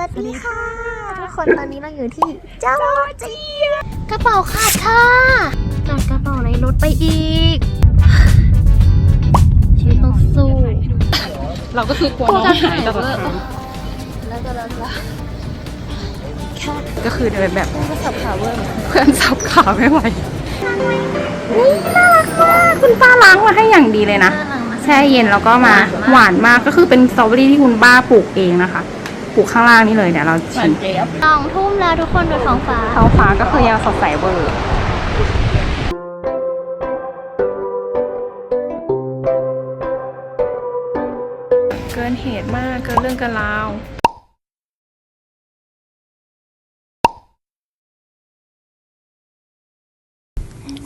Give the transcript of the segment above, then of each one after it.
วัสดีค่ะ ทุกคนตอนนี้เราอยู่ที่จอร์เจียกระเป๋าขาดค่ะจัดกระเป๋าในรถไปอีกชีวิตต้องสู้เราก็คือกลัวน้องหายตลอดแล้วก็เราจะแค่ก็คือเดินแบบก็สับขาเวอร์เพื่อนสับขาไม่ไหวนี่น่ารักมากคุณป้าล้างมาให้อย่างดีเลยนะแช่เย็นแล้วก็มาหวานมากก็คือเป็นสตรอเบอรี่ที่คุณป้าปลูกเองนะคะ ปลูกข้างล่างนี่เลยเดี๋ยวเราชิมสองทุ่มแล้วทุกคนดูท้องฟ้า ท้องฟ้าก็คือยังสดใสเวอร์เกินเหตุมากเกินเรื่องกันราว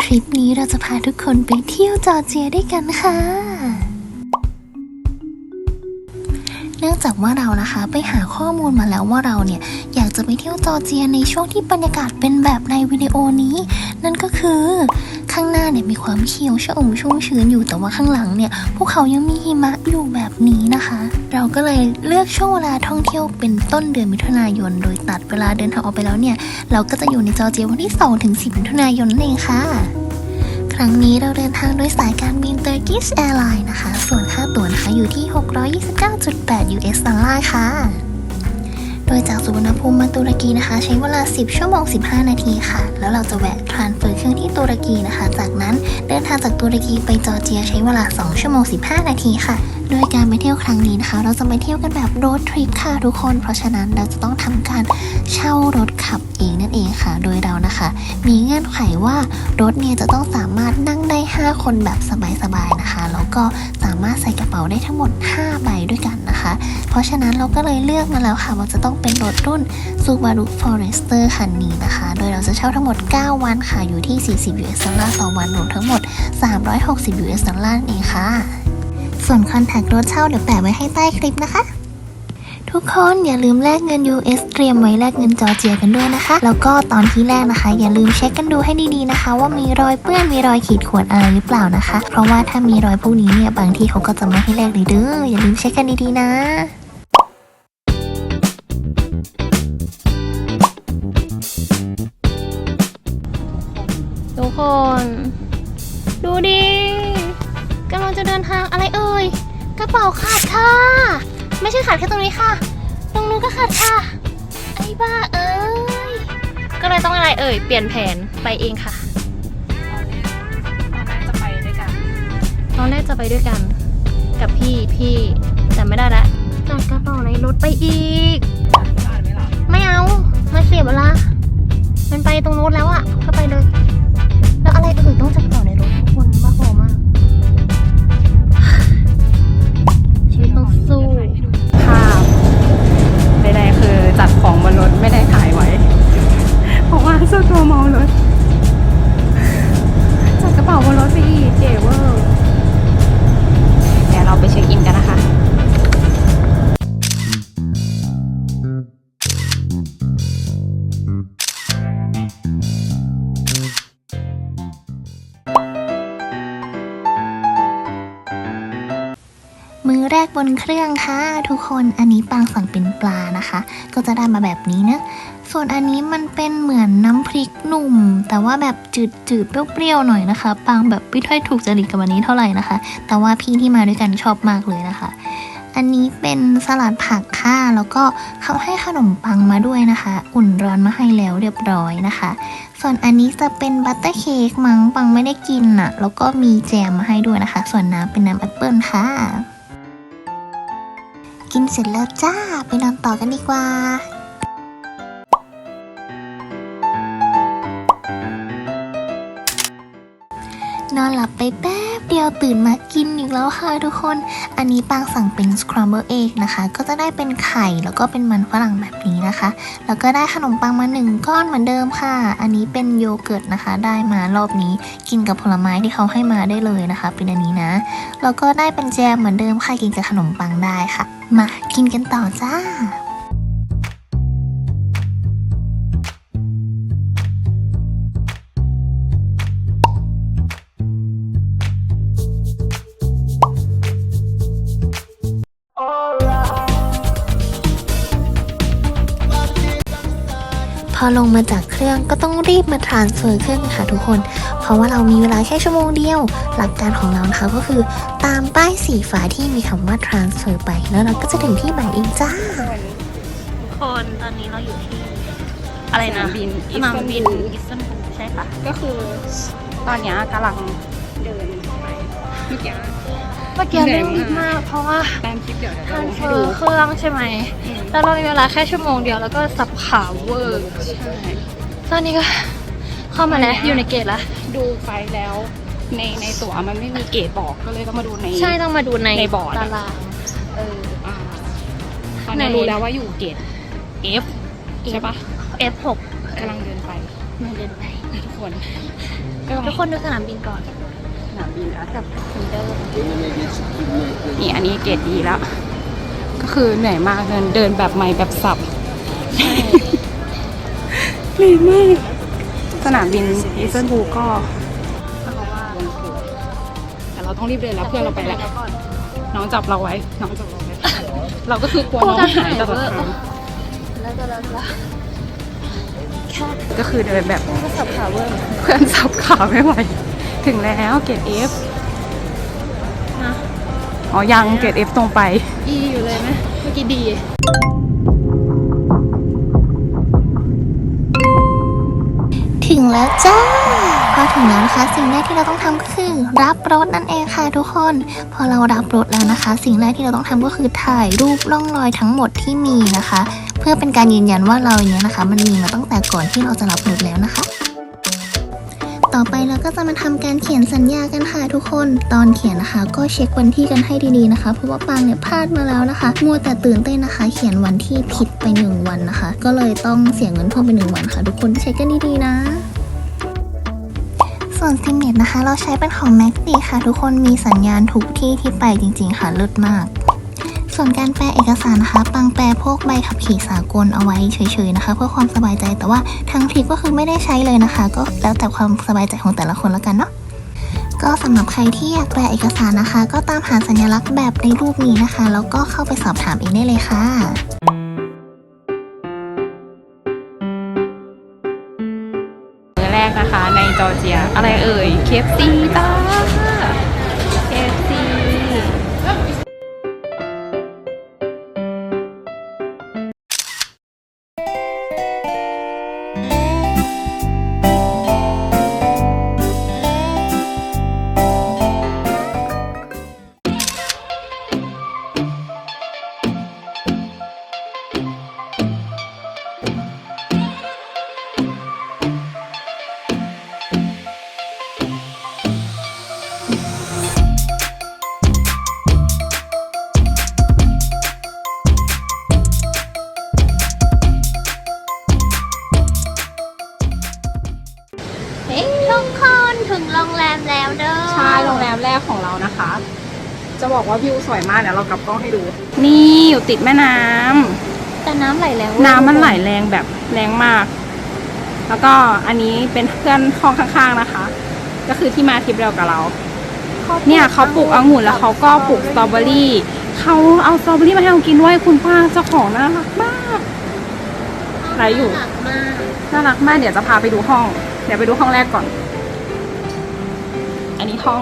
ทริปนี้เราจะพาทุกคนไปเที่ยวจอร์เจียด้วยกันค่ะ นื่องจากว่าเรานะคะไปหาข้อมูลมาแล้วว่าเราเนี่ยอยากจะไปเที่ยวจอร์เจียในช่วงที่บรรยากาศเป็นแบบในวิดีโอนี้ นั่นก็คือข้างหน้าเนี่ยมีความเขียวชอุ่มชุ่มชื้นอยู่แต่ว่าข้างหลังเนี่ยภูเขายังมีหิมะอยู่แบบนี้นะคะ เราก็เลยเลือกช่วงเวลาท่องเที่ยวเป็นต้นเดือนมิถุนายน โดยตัดเวลาเดินทางออกไปแล้วเนี่ย เราก็จะอยู่ในจอร์เจียวันที่2ถึง10 มิถุนายนนั่นเองค่ะ ครั้งนี้เราเดินทางโดยสายการบิน Turkish Airlines นะคะ ส่วนค่าตั๋วนะคะอยู่ที่ 629.8 US ดอลลาร์ค่ะ โดยจากสุวรรณภูมิมาตุรกีนะคะ ใช้เวลา 10 ชั่วโมง 15 นาทีค่ะ แล้วเราจะแวะทรานเฟอร์เครื่องที่ตุรกีนะคะ จากนั้นเดินทางจากตุรกีไปจอร์เจียใช้เวลา 2 ชั่วโมง 15 นาทีค่ะ โดยการไปเที่ยวครั้งนี้นะคะ เราจะไปเที่ยวกันแบบโรดทริปค่ะทุกคน เพราะฉะนั้นเราจะต้องทำการเช่ารถขับเองนั่นเองค่ะ โดยเรานะคะ มีเงื่อนไขว่ารถเนี่ยจะต้องสามารถนั่งได้ 5 คนแบบสบายๆนะคะ แล้วก็สามารถใส่กระเป๋าได้ทั้งหมด 5 ใบด้วยกันนะคะ เพราะฉะนั้นเราก็เลยเลือกมาแล้วค่ะว่าจะต้องเป็นรถรุ่น Subaru Forester คันนี้นะคะ โดยเราจะเช่าทั้งหมด 9 วันค่ะ อยู่ที่ 40 US ดอลลาร์ต่อวันรวมทั้งหมด 360 US ดอลลาร์นั่นเองค่ะ ส่วนคอนแทครถเช่าเดี๋ยวแปะไว้ให้ใต้คลิปนะคะ ทุกคนอย่าลืมแลกเงิน US เตรียมไว้แลกเงินจอร์เจียกันด้วยนะคะ แล้วก็ตอนที่แรกนะคะ อย่าลืมเช็คกันดูให้ดีๆนะคะ ว่ามีรอยเปื้อนมีรอยขีดข่วนอะไรหรือเปล่านะคะ เพราะว่าถ้ามีรอยพวกนี้เนี่ยบางทีเขาก็จะไม่ให้แลกเลยเด้ออย่าลืมเช็คกันดีๆนะทุกคน ดูดิกำลังจะเดินทางอะไรเอ่ย กระเป๋าขาดค่ะ ไม่ใช่ขาดแค่ตรงนี้ค่ะ ตรงนู้นก็ขาดค่ะ ไอ้บ้าเอ้ย ก็เลยต้องอะไรเอ่ย เปลี่ยนแผนไปเองค่ะ ตอนแรกจะไปด้วยกัน ตอนแรกจะไปด้วยกัน กับพี่พี่แต่ไม่ได้ละจัดกระเป๋าในรถไปอีกไม่เอามาเสียเวลามันไปตรงนู้นแล้วอะก็ไปเลย แล้วอะไรเอ่ยต้องจัดกระเป๋าในรถทุกคน จัดของบนรถไม่ได้ถ่ายไว้ เพราะว่าเจ้ตัวเมารถจัดกระเป๋าบนรถไปอีกเจ๋เวอร์เดี๋ยวเราไปเช็คอินกันนะคะ บนเครื่องค่ะทุกคนอันนี้ปางสั่งเป็นปลานะคะ ก็จะได้มาแบบนี้นะส่วนอันนี้มันเป็นเหมือนน้ำพริกหนุ่ม แต่ว่าแบบจืดๆเปรี้ยวๆหน่อยนะคะปางแบบไม่ค่อยถูกจริตกับอันนี้เท่าไหร่นะคะ แต่ว่าพี่ที่มาด้วยกันชอบมากเลยนะคะ อันนี้เป็นสลัดผักค่ะแล้วก็เขาให้ขนมปังมาด้วยนะคะ อุ่นร้อนมาให้แล้วเรียบร้อยนะคะ ส่วนอันนี้จะเป็นบัตเตอร์เค้กมั้งปังไม่ได้กินอะแล้วก็มีแจมมาให้ด้วยนะคะ ส่วนน้ำเป็นน้ำแอปเปิลค่ะ กินเสร็จแล้วจ้า ไปนอนต่อกันดีกว่า นอนหลับไปแป๊บเดียวตื่นมากินอีกแล้วค่ะทุกคน อันนี้ปางสั่งเป็น scramble egg นะคะ ก็จะได้เป็นไข่แล้วก็เป็นมันฝรั่งแบบนี้นะคะ แล้วก็ได้ขนมปังมาหนึ่งก้อนเหมือนเดิมค่ะ อันนี้เป็นโยเกิร์ตนะคะ ได้มารอบนี้กินกับผลไม้ที่เขาให้มาได้เลยนะคะ เป็นอันนี้นะ แล้วก็ได้เป็นแจมเหมือนเดิมค่ะ กินกับขนมปังได้ค่ะ มากินกันต่อจ้า อลงมาจากเครื่องก็ต้องรีบมาทรานสเฟอร์เครื่องค่ะทุกคน เพราะว่าเรามีเวลาแค่ชั่วโมงเดียว หลักการของเรานะคะก็คือตามป้ายสีฟ้าที่มีคำว่า transfer ไป แล้วเราก็จะถึงที่หมายเองจ้าคนตอนนี้เราอยู่ที่ อะไรนะสนามบินสนามบินอิสตันบูลใช่ปะก็คือตอนเนี้ยกำลังเดินไปเมื่อกี้ เมื่อกี้เหนื่เร่อยงมากรีบมาก เพราะว่าตามคลิปเดี๋ยวเดี๋ยวทจะรานลงเฟให้อดูร์เครื่องใช่ไหมแล้วเรามีเวลาแค่ชั่วโมงเดียวแล้วก็สับขาเวอร์ใช่ ตอนนี้ก็เข้ามาแล้วอยู่ในเกตแล้ว ดูไฟล์แล้วในในตั๋วมันไม่มีเกรดบอกก็เลยต้องมาดูใน ใช่ต้องมาดูในในบอร์ดอะ ตาราง เอออ่าตอนนี้ในรู้แล้วว่าอยู่เกรด F ใช่ปะ F6 กำลังเดินไปมาเดินไปทุกคนก็ทุกคนดูสนามบินก่อนส นามบินแล้วกับคุนเดอร์นี่อันนี้เกรดดีแล้ว ก็คือเหนื่อยมากเดินเดินแบบใหม่แบบสับเหนื่อยมากสนามบินอีสตันบูลก็แต่เราต้องรีบเดินแล้วเพื่อนเราไปแล้วน้องจับเราไว้ น้องจับเราไว้ เราก็คือกลัวน้องหายตลอดทางแล้วก็แล้วก็แค่ก็คือเดินแบบก็สับขาเวอร์เพื่อนสับขาไม่ไหว ถึงแล้วเกรด F นะอ๋อยังเกรด F ตรงไป E อยู่เลยไหมเมื่อกี้ดี ถึงแล้วจ้าพอถึงแล้วนะคะ สิ่งแรกที่เราต้องทำก็คือ รับรถนั่นเองค่ะทุกคน พอเรารับรถแล้วนะคะ สิ่งแรกที่เราต้องทำก็คือถ่ายรูปร่องรอยทั้งหมดที่มีนะคะ เพื่อเป็นการยืนยันว่าเราเนี้ยนะคะ มันมีมาตั้งแต่ก่อนที่เราจะรับรถแล้วนะคะ ต่อไปเราก็จะมาทำการเขียนสัญญากันค่ะทุกคน ตอนเขียนนะคะ ก็เช็ควันที่กันให้ดีๆนะคะ เพราะว่าปางเนี่ยพลาดมาแล้วนะคะมัวแต่ตื่นเต้นนะคะ เขียนวันที่ผิดไปหนึ่งวันนะคะ ก็เลยต้องเสียเงินเพิ่มไปหนึ่งวันค่ะ ทุกคนเช็คกันดีๆนะส่วนซิมเมตนะคะ เราใช้เป็นของ m a c ดีค่ะ ทุกคนมีสัญญาณทุกที่ที่ไปจริง ๆ ค่ะเลิศมาก ส่วนการแปลเอกสารนะคะ ปังแปลพวกใบขับขี่สากลเอาไว้เฉยๆนะคะ เพื่อความสบายใจแต่ว่าทางทริปก็คือไม่ได้ใช้เลยนะคะ ก็แล้วแต่ความสบายใจของแต่ละคนแล้วกันเนาะก็สำหรับใครที่อยากแปลเอกสารนะคะ ก็ตามหาสัญลักษณ์แบบในรูปนี้นะคะ แล้วก็เข้าไปสอบถามเองได้เลยค่ะมื้อแรกนะคะในจอร์เจีย อะไรเอ่ย KFC จ้า KFC โรงแรมแล้วเด้อใช่โรงแรมแรกของเรานะคะ จะบอกว่าวิวสวยมากเดี๋ยวเรากลับกล้องให้ดู นี่อยู่ติดแม่น้ำแต่น้ำไหลแรงน้ำมันไหลแรงแบบแรงมาก แล้วก็อันนี้เป็นเพื่อนห้องข้างๆนะคะ ก็คือที่มาทริปเดียวกับเราเนี่ยเขาปลูกองุ่นแล้วเขาก็ปลูกสตรอเบอรี่เขาเอาสตรอเบอรี่มาให้เรากินด้วยคุณป้าเจ้าของน่ารักมาก ไหลอยู่ หนักมากน่ารักมากเดี๋ยวจะพาไปดูห้อง เดี๋ยวไปดูห้องแรกก่อนอั นี้ห้อง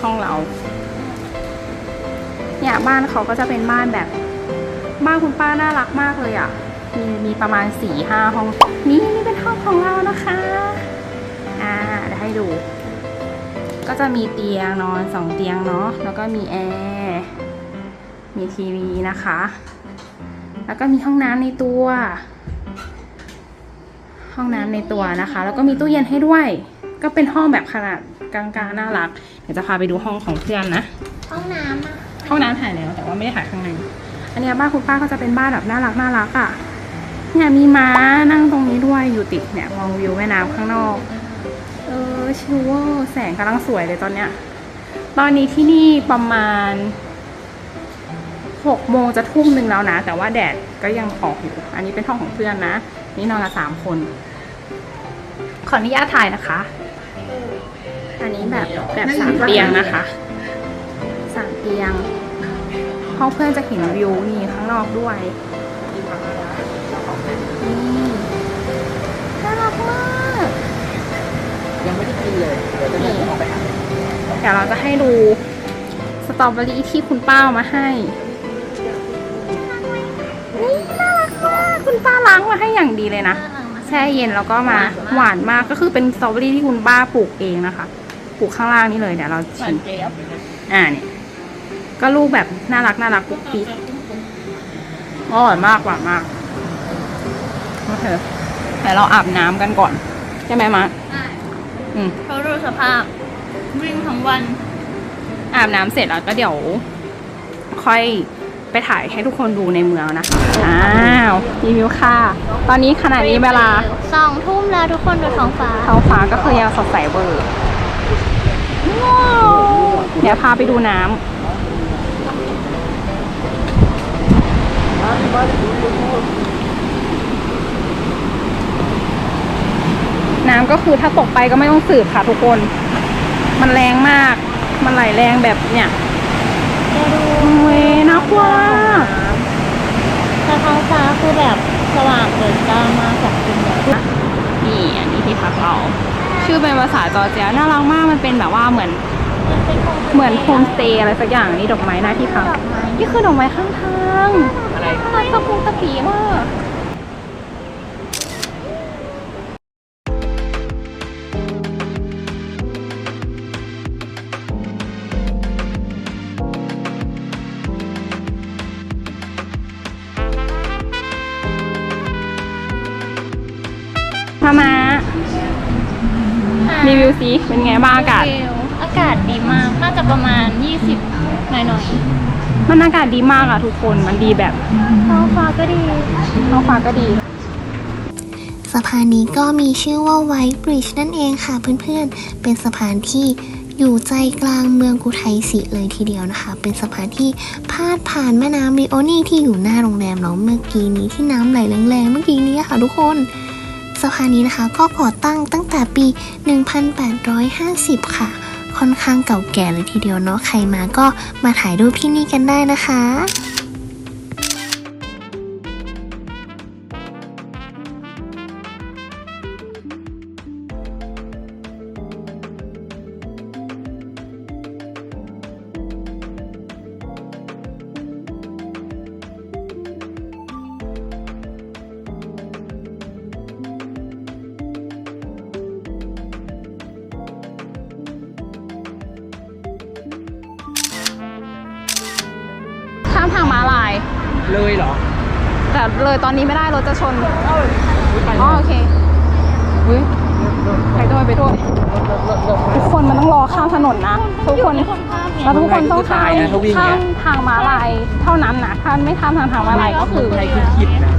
ห้องเรา เนี่ยบ้านเขาก็จะเป็นบ้านแบบ บ้านคุณป้าน่ารักมากเลยอะ่ะ มีมีประมาณสี่ห้าห้อง นี่นี่เป็นห้องของเรานะคะ อ่าเดี๋ยวให้ดู ก็จะมีเตียงนอนสองเตียงเนาะ แล้วก็มีแอร์ มีทีวีนะคะ แล้วก็มีห้องน้ำในตัว ห้องน้ำในตัวนะคะ แล้วก็มีตู้เย็นให้ด้วย ก็เป็นห้องแบบขนาดกลางๆน่ารัก เดี๋ยวจะพาไปดูห้องของเพื่อนนะ ห้องน้ำอะห้องน้ำถ่ายแล้วแต่ว่าไม่ได้ถ่ายข้างใน อันเนี้ยบ้านคุณป้าก็จะเป็นบ้านแบบน่ารักน่ารักอะ่ะ เนี่ยมีม้านั่งตรงนี้ด้วยอยู่ติดเนี่ยมองวิวแม่น้ำข้างนอก เออชิวเวอร์แสงกำลังสวยเลยตอนเนี้ย ตอนนี้ที่นี่ประมาณหกโมงจะทุ่มหนึ่งแล้วนะ แต่ว่าแดดก็ยังออกอยู่ อันนี้เป็นห้องของเพื่อนนะ นี่นอนละสามคน ขออนุญาตถ่ายนะคะ อันนี้แบบแบบสามเตียงนะคะสามเตียงห้องเพื่อนจะเห็นวิวนี่ข้างนอกด้วยน่ารักมากยังไม่ได้กินเลยเดี๋ยวจะเดินออกไปหาเดี๋ยวเราจะให้ดูสตรอเบอรี่ที่คุณป้ามาให้นี่น่ารักมากคุณป้าล้างมาให้อย่างดีเลยนะแช่เย็นแล้วก็มาหวานมากก็คือเป็นสตรอเบอรี่ที่คุณป้าปลูกเองนะคะ ปลูกข้างล่างนี่เลยเดี๋ยวเราชิมอ่าเนี่ยก็ลูกแบบน่ารักน่ารักปุ๊กปิ๊กอร่อยมากหวานมากโอเคเดี๋ยวเราอาบน้ำกันก่อน ใช่ไหมมะอืมเขาดูสภาพ วิ่งทั้งวัน อาบน้ำเสร็จแล้วก็เดี๋ยว ค่อยไปถ่ายให้ทุกคนดูในเมืองนะคะอ้าวรีวิวค่ะ ตอนนี้ขณะนี้เวลาสองทุ่มแล้วทุกคนดูท้องฟ้าท้องฟ้าก็คือยังสดใสเบอร์ว้าว เดี๋ยวพาไปดูน้ำ น้ำก็คือถ้าตกไปก็ไม่ต้องสืบค่ะทุกคน มันแรงมาก มันไหลแรงแบบเนี่ยเว้ยน่ากลัวมากแต่ท้องฟ้าคือแบบสว่างเกินจ้ามากจากจริงเลยนี่อันนี้ที่พักเรา ชื่อเป็นภาษาจอร์เจียน่ารักมากมันเป็นแบบว่าเหมือนเหมือนโฮมสเตย์อะไรสักอย่างนี่ดอกไม้หน้าที่พักนี่คือดอกไม้ข้างทางอะไรตะพุงตะปีมาก สิเป็นไงบ้างอากาศอากาศดีมาก น่าจะประมาณ 20 หน่อยหน่อยมันอากาศดีมากอะทุกคนมันดีแบบๆท้องฟ้าก็ดี ท้องฟ้าก็ดี สะพานนี้ก็มีชื่อว่า White Bridge นั่นเองค่ะเพื่อนๆ เป็นสะพานที่อยู่ใจกลางเมืองกุไทสิเลยทีเดียวนะคะ เป็นสะพานที่พาดผ่านแม่น้ำริโอนี่ที่อยู่หน้าโรงแรมเราเมื่อกี้นี้ที่น้ำไหลแรงๆเมื่อกี้นี้ค่ะทุกคน สะพานนี้นะคะ ก็ก่อตั้งตั้งแต่ปี 1850 ค่ะ ค่อนข้างเก่าแก่เลยทีเดียวเนาะใครมาก็มาถ่ายรูปที่นี่กันได้นะคะามทางม้าลาย เลยเหรอ แต่เลยตอนนี้ไม่ได้รถจะชนอ๋อโอเคอุ้ยไปด้วยไปด้วยทุกคนมันต้องรอข้ามถนนนะทุกคนแล้วทุกคนต้องข้ามตายนะถ้าวิ่งเนี่ยข้ามทางม้าลายเท่านั้นนะถ้าไม่ข้ามทางทางม้าลายก็คือใครคือคิดนะ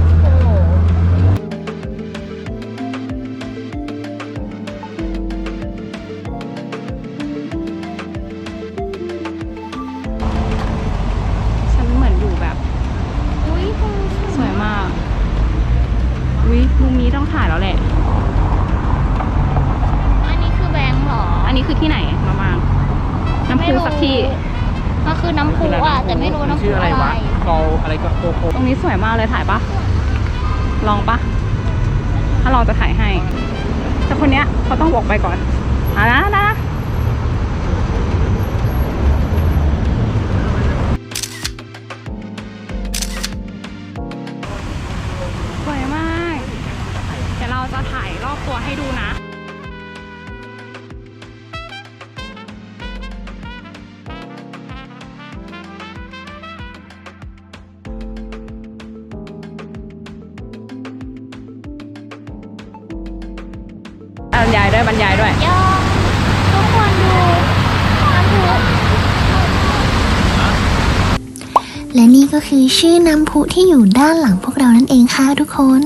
ก็คือชื่อน้ำพุที่อยู่ด้านหลังพวกเรานั่นเองค่ะทุกคน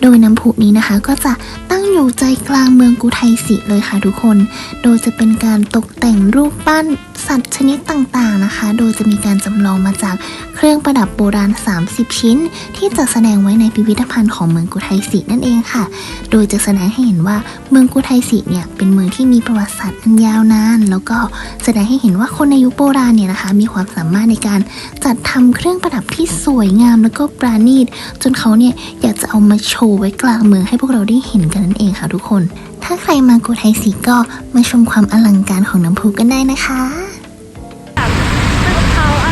โดยน้ำพุนี้นะคะก็จะตั้งอยู่ใจกลางเมืองกุไทสิเลยค่ะทุกคน โดยจะเป็นการตกแต่งรูปปั้น สัตว์ชนิดต่างๆนะคะ โดยจะมีการจำลองมาจากเครื่องประดับโบราณ 30 ชิ้น ที่จะแสดงไว้ในพิพิธภัณฑ์ของเมืองกุไทยสีนั่นเองค่ะ โดยจะแสดงให้เห็นว่าเมืองกุไทยสีเนี่ยเป็นเมืองที่มีประวัติศาสตร์อันยาวนาน แล้วก็แสดงให้เห็นว่าคนในยุคโบราณเนี่ยนะคะ มีความสามารถในการจัดทำเครื่องประดับที่สวยงาม แล้วก็ปราณีตจนเขาเนี่ยอยากจะเอามาโชว์ไว้กลางเมืองให้พวกเราได้เห็นกันนั่นเองค่ะทุกคน ถ้าใครมากุไทยสีก็มาชมความอลังการของน้ำพุกันได้นะคะ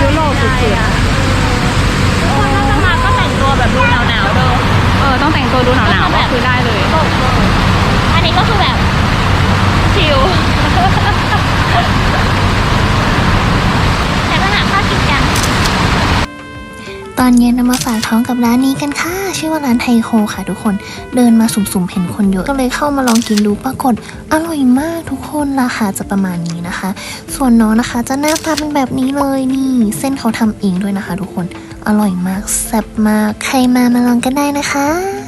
ยุโรปสุด คนถ้าจะมาก็แต่งตัวแบบดูหนาวๆเด้อ ๆเออต้องแต่งตัวดูหนาวๆก็คือได้เลย อันนี้ก็คือแบบชิลแต่มาหาข้าวกินกัน อนเย็นนำมาฝากท้องกับร้านนี้กันค่ะ ชื่อว่าร้านไทโคค่ะทุกคน เดินมาสุ่มๆเห็นคนเยอะก็เลยเข้ามาลองกินดูปรากฏอร่อยมากทุกคนราคาจะประมาณนี้นะคะ ส่วนน้องนะคะจะหน้าตาเป็นแบบนี้เลยนี่ เส้นเขาทำเองด้วยนะคะ ทุกคนอร่อยมากแซ่บมากใครมามาลองกันได้นะคะ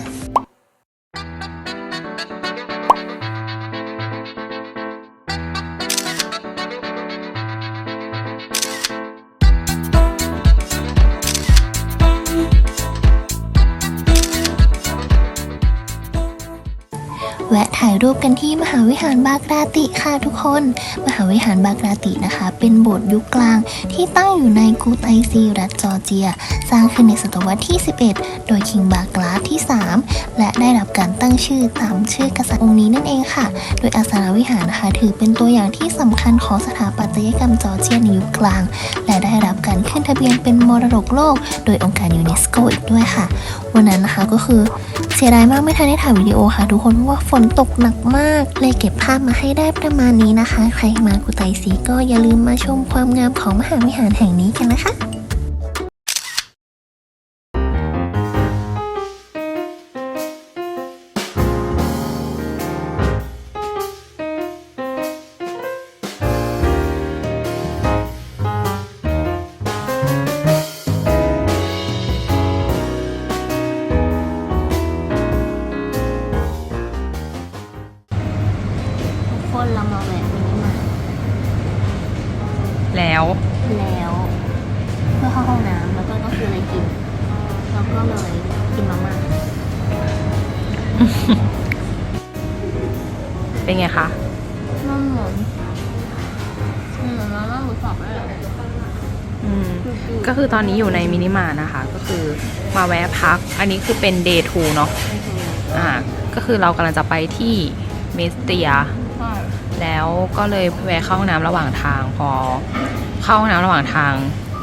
กันที่ หาวิหารบากราติค่ะทุกคน มหาวิหารบากราตินะคะ เป็นโบสถ์ยุคกลางที่ตั้งอยู่ในกูไตซีรัฐจอร์เจีย สร้างขึ้นในศตวรรษที่ 11 โดยคิงบากราที่ 3 และได้รับการตั้งชื่อตามชื่อกษัตริย์องค์นี้นั่นเองค่ะ โดยอาสาวิหารนะคะถือเป็นตัวอย่างที่สำคัญของสถาปัตยกรรมจอร์เจียในยุคกลาง และได้รับการขึ้นทะเบียนเป็นมรดกโลก โดยองค์การยูเนสโกอีกด้วยค่ะ วันนั้นนะคะก็คือเสียดายมากไม่ทันได้ถ่ายวิดีโอค่ะ ทุกคนเพราะว่าฝนตกหนักมากเลยเก็บภาพมาให้ได้ประมาณนี้นะคะ ใครมากุไตสีก็อย่าลืมมาชมความงามของมหาวิหารแห่งนี้กันนะคะ ตอนนี้อยู่ในมินิมาร์ทนะคะ ก็คือมาแวะพัก อันนี้คือเป็นเดย์ทูเนาะอ่าก็คือเรากำลังจะไปที่เมสเตีย แล้วก็เลยแวะเข้าห้องน้ำระหว่างทางพอเข้าห้องน้ำระหว่างทาง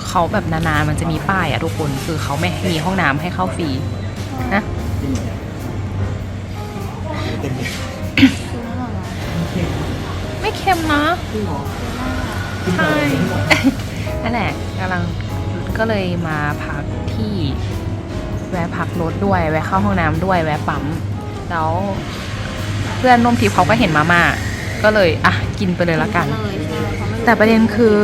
เขาแบบนานๆมันจะมีป้ายอะทุกคนคือเขาไม่มีห้องน้ำให้เข้าฟรีนะไม่เค็มนะใช่นั่นแหละกำลัง ก็เลยมาพักที่แวะพักรถด้วย แวะเข้าห้องน้ำด้วย แวะปั๊ม แล้วเพื่อนร่วมทริปเขาก็เห็นมาม่า ก็เลยอะกินไปเลยละกัน แต่ประเด็นคือ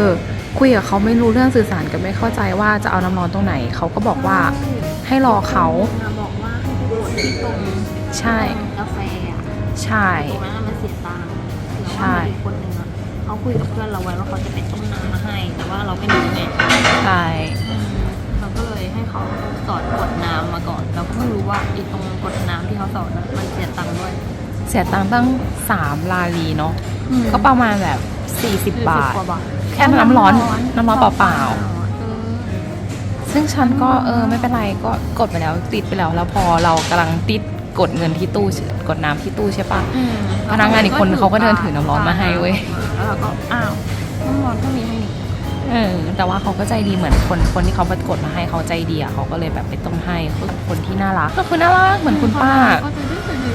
คุยกับเขาไม่รู้เรื่องสื่อสารกันไม่เข้าใจว่าจะเอาน้ำร้อนตรงไหน เขาก็บอกว่าให้รอเขาบอกว่าให้ไปกดที่ตรงใช่กาแฟอะใช่ตรงนั้นอะมันเสียตังค์แล้วใช่ว่ามีคนหนึ่งอะเขาคุยกับเพื่อนเราไว้ว่าเขาจะไปต้มน้ำมาให้ แต่ว่าเราไม่รู้ไงใช่เรา ก็เลยให้เขาสอนกดน้ำมาก่อนเราก็เพิ่งรู้ว่าอีตรงกดน้ำที่เขาสอนนะมันเสียตังค์ด้วยเสียตังค์ตั้งสามลาลีเนาะก็ประมาณแบบ40บาท กว่าบาทแค่น้ำร้อนน้ำร้อนเปล่าเออ ๆ ซึ่งฉันก็เออไม่เป็นไรก็กดไปแล้วติดไปแล้วแล้วพอเรากำลังติดกดเงินที่ตู้กดน้ำที่ตู้ใช่ปะอืมพนักงานอีกคนเขาก็เดินถือน้ำร้อนมาให้เว้ย แล้วเราก็อ้าวน้ำร้อนก็มีให้นี่ เออแต่ว่าเขาก็ใจดีเหมือนคนคนที่เขาประกดมาให้เขาใจดีอะเขาก็เลยแบบไปต้มให้คือคนที่น่ารักก็คือน่ารักเหมือนคุณป้า เขาจะได้ดี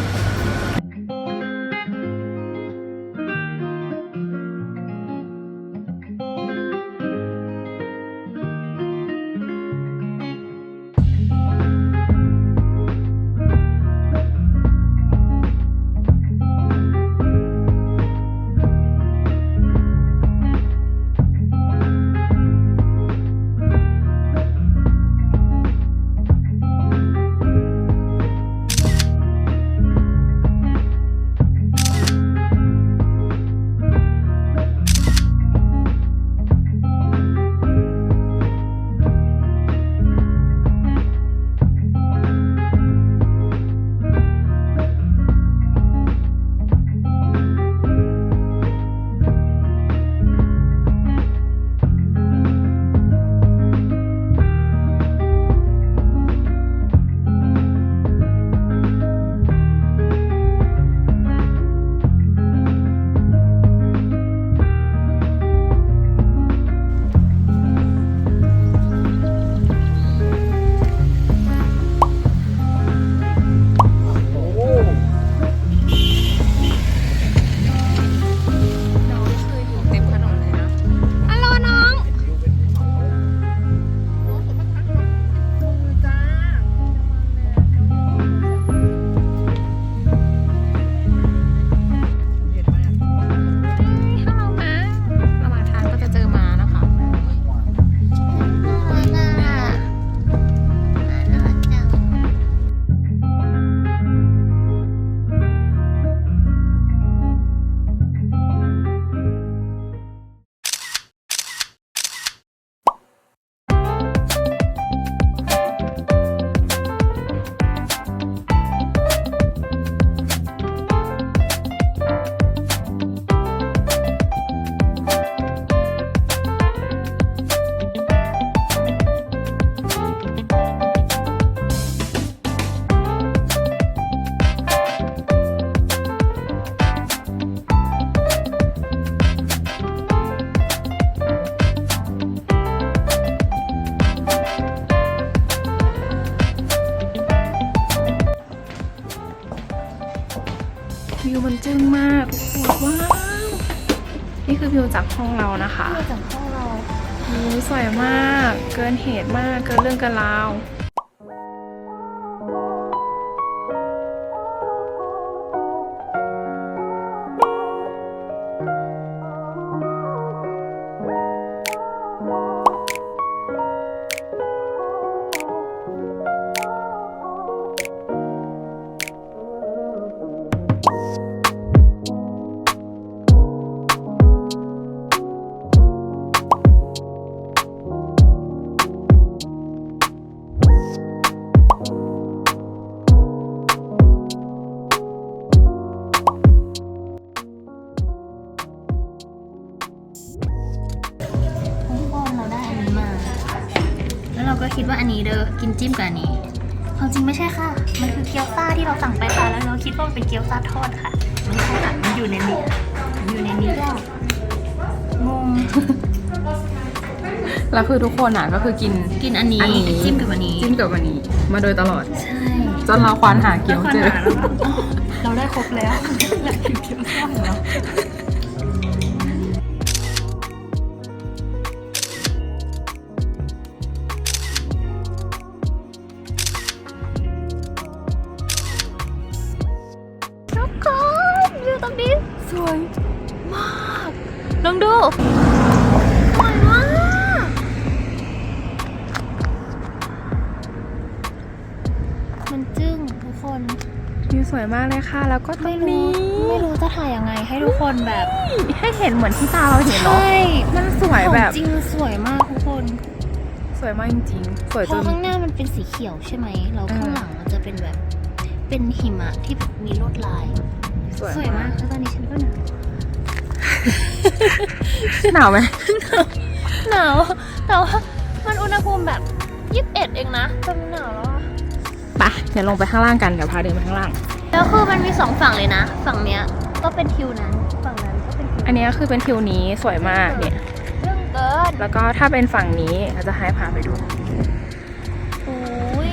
จากห้องเรานะคะจากห้องเราโอ้ยสวยมาก เกินเหตุมาก เกินเรื่องเกันราว จิ้มกับอันนี้ความจริงไม่ใช่ค่ะ มันคือเกี๊ยวซ่าที่เราสั่งไปค่ะ แล้วเราคิดว่ามันเป็นเกี๊ยวซ่าทอดค่ะไม่ใช่ค่ะมันอยู่ในนี้มันอยู่ในนี้งงแล้วคือทุกคนอะก็คือกินกินอันนี้อันนี้จิ้มกับอันนี้จิ้มกับวันนี้ มาโดยตลอด ใช่จนเราควานหาเกี๊ยวเจอเราได้ครบแล้วอยากกินเกี๊ยวซ่าแล้ว สวยมากลองดูสวยมากมันจึ้งทุกคนวิวสวยมากเลยค่ะ แล้วก็ตรไม่งรู้นี้ไม่รู้จะถ่ายยังไงให้ทุกคนแบบให้เห็นเหมือนที่ตาเราเห็นเนาะ ใช่มันสวยแบบ ของจริงสวยมากทุกคนสวยมากจริงๆ สวยเพจราะน ข้างหน้ามันเป็นสีเขียวใช่ไหมแล้วข้างหลังมันจะเป็นแบบเป็นหิมะที่มีลวดลาย สวยมากแล้วตอนนี้ฉันก็หนาวหนาวไหมหนาว แต่ว่ามันอุณหภูมิแบบยี่สิบเอ็ดเองนะแต่มันหนาวแล้วอะไปเดี๋ยวลงไปข้างล่างกัน เดี๋ยวพาเดินไปข้างล่าง แล้วคือมันมีสองฝั่งเลยนะ ฝั่งเนี้ยก็เป็นทิวนั้น ฝั่งนั้นก็เป็นทิวอันนี้คือเป็นทิวนี้สวยมากเนี่ย เรื่องเกิน แล้วก็ถ้าเป็นฝั่งนี้เราจะให้พาไปดูโอ้ย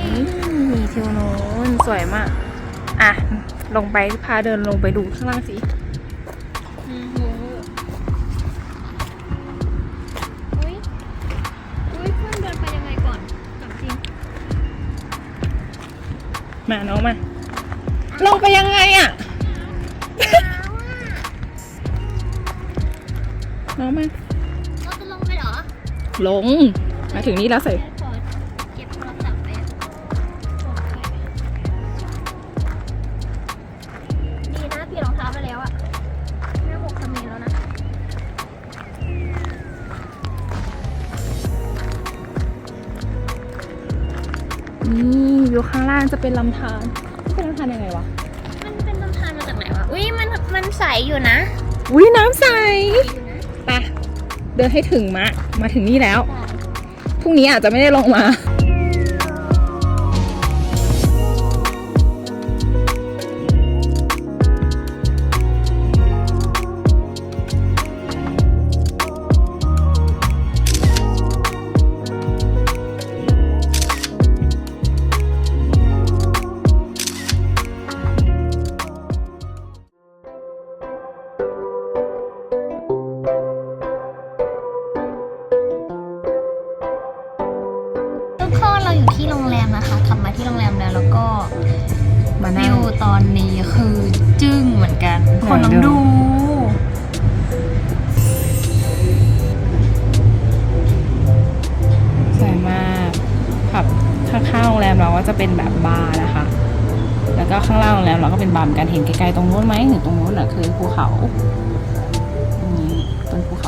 นี่ทิวโน้นสวยมาก อะ ลงไปพาเดินลงไปดูข้างล่างสิอือหืออุ้ยอุ้ยเพื่อนเดินไปยังไงก่อนถามจริงมาน้องมา ลงไปยังไงอะ น้องมา เราจะลงไปเหรอ ลง มาถึงนี่แล้วใส่ จะเป็นลำธารเป็นลำธารยังไงวะ มันเป็นลำธารมาจากไหนวะ อุ้ยมันมันใสอยู่นะอุ้ยน้ำใสไปเดินให้ถึงมะ มาถึงนี่แล้ว พรุ่งนี้อาจจะไม่ได้ลงมา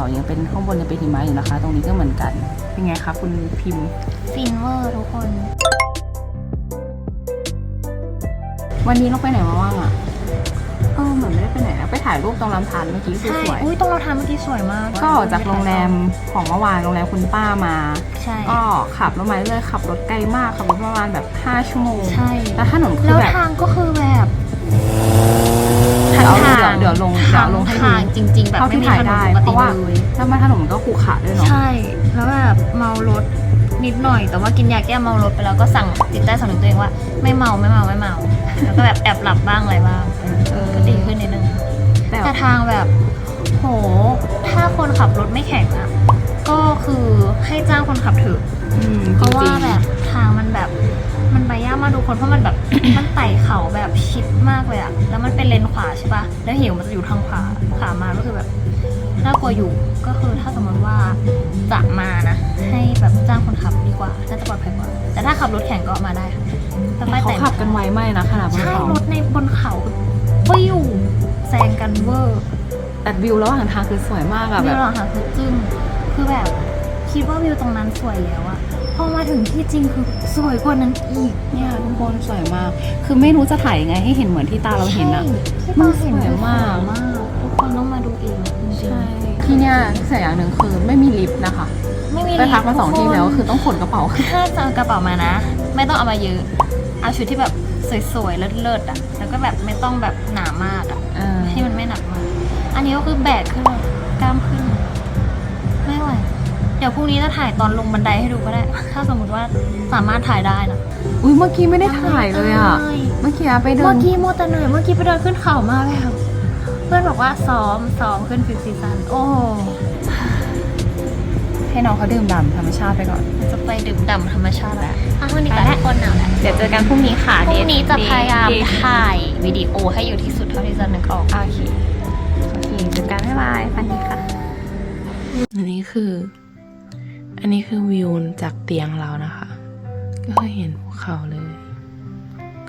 เป็นภูเขายังเป็นข้างบนยังเป็นหิมะอยู่นะคะ ตรงนี้ก็เหมือนกัน เป็นไงคะคุณพิมพ์ ฟินเวอร์ทุกคน วันนี้เราไปไหนมาบ้างอะเออเหมือนไม่ได้ไปไหนนะไปถ่ายรูปตรงลำธารเมื่อกี้คือใช่สวยอุ้ยตรงเราทำเมื่อกี้สวยมากก็ออกจากโรงแรมของเมื่อวานโรงแรมคุณป้ามา ใช่ ก็ขับรถมาเรื่อยๆขับรถไกลมากขับรถประมาณแบบ 5 ชั่วโมงใช่ แล้วถนนคืแล้อวแบบ ทางก็คือแบบ เดี๋ยวเอาเดี๋ยวเดี๋ยวลงเดี๋ยวลงให้ดูทางจริง ๆ แบบเท่าที่ไม่มีถ่ายถนนได้ ปกเพติราะว่าเลยถ้ามาถนนมันก็ขรุขระด้วยเนาะ ใช่ แล้วแบบเมารถนิดหน่อย แต่ว่ากินยาแก้เมารถไปแล้วก็สั่งจิตใต้สำนึกตัวเองว่าไม่เมาไม่เมาไม่เมา แล้วก็แบบแอบหลับบ้างอะไรบ้างเออก็ดีขึ้นนิดนึง แต่แต่ทางแบบ โห ถ้าคนขับรถไม่แข็งอะก็คือให้จ้างคนขับเถอะ อืมเพราะว่าจงๆแบบทางมันแบบ มันไปยากมากดูคนเพราะมันแบบ มันไต่เขาแบบชิดมากเลยอะแล้วมันเป็นเลนขวาใช่ปะแล้วเหวมันจะอยู่ทางขวาขามาก็คือแบบน่ากลัวอยู่ก็คือถ้าสมมติว่าจะมานะให้แบบจ้างคนขับดีกว่าน่าจะปลอดภัยกว่า แต่ถ้าขับรถแข่งก็มาได้ค่ะแต่แต่ไปเขาแต่ขับกันไวมากนะขนาดบนใช่เขารถในบนเขาก็อยู่แซงกันเวอร์แต่วิวระหว่างทางคือสวยมากอะวิแบวบหลังหาคือจึ้งคือแบบคิดว่าวิวตรงนั้นสวยแล้วอะ พอมาถึงที่จริงคือสวยกว่านั้นอีกเนี่ยทุกคนสวยมาก คือไม่รู้จะถ่ายยังไงให้เห็นเหมือนที่ตาเราเห็นอะใช่ที่เราเห็นมันสวยมากมากทุกคนต้องมาดูเองจริงๆใช่ที่เนี่ยเสียอย่างหนึ่งคือไม่มีลิฟต์นะคะไม่มีไปพักมาสองทุที่คนแล้วคือต้องขนกระเป๋าขึ้นถ้าจะเอากระเป๋ามานะ ไม่ต้องเอามาเยอะเอาชุดที่แบบสวยๆเลิศๆอะแล้วก็แบบไม่ต้องแบบหนามากอะเออให้มันไม่หนักมาก อันนี้ก็คือแบกขึ้นเลยกล้ามขึ้นไม่ไหวเดี๋ยวพรุ่งนี้จะถ่ายตอนลงบันไดให้ดูก็ได้ ถ้าสมมติว่าสามารถถ่ายได้นะ อุ้ยเมื่อกี้ไม่ได้ถ่ายเลยอะใช่เมื่อกี้ไปเดิเมื่อนกี้โมวแต่เหนื่อยเมื่อกี้ไปเดินขึ้นเขามาเลยค่ะเพื่อนบอกว่าซ้อมซ้อมขึ้นฟิฟซีซัน โอ้โหให้น้องเขาดื่มด่ำธรรมชาติไปก่อน จะไปดื่มด่ำธรรมชาติแล้วอะวันนี้ไปทุกคนหนาวแล้วเดี๋ยวเจอกันพรุ่งนี้ค่ะพรุ่งนี้จะเดทพยายามเดทถ่ายวิดีโอให้อยู่ที่สุดเท่าที่จะนึกออกโอเค โอเคเจอกันบ๊ายบายฟันดีค่ะ อันนี้คือ อันนี้คือวิวจากเตียงเรานะคะ ก็คือเห็นภูเขาเลย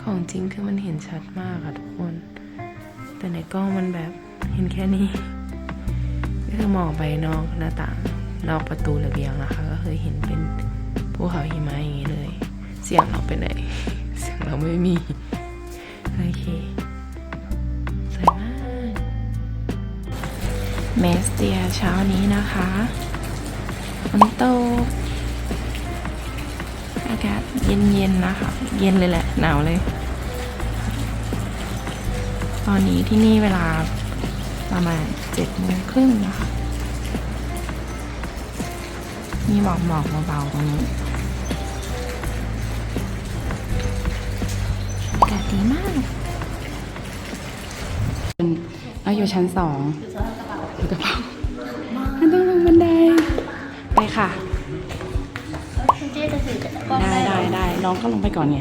ของจริงคือมันเห็นชัดมากอะทุกคน แต่ในกล้องมันแบบเห็นแค่นี้ ก็คือมองไปนอกหน้าต่าง นอกประตูระเบียงนะคะ ก็คือเห็นเป็นภูเขาหิมะอย่างนี้เลย เสียงเราไปไหน เสียงเราไม่มี โอเคสวยมาก เมสเตียเช้านี้นะคะ ฝนตกอากาศเย็นๆนะคะ เย็นเลยแหละ หนาวเลย ตอนนี้ที่นี่เวลาประมาณเจ็ดโมงครึ่งนะคะมีหมอกหมอกๆเบาๆตรงนี้อากาศดีมากเราอยู่ชั้นสองอยู่กระเป๋า ได้ได้ได้น้องก็ลงไปก่อนไง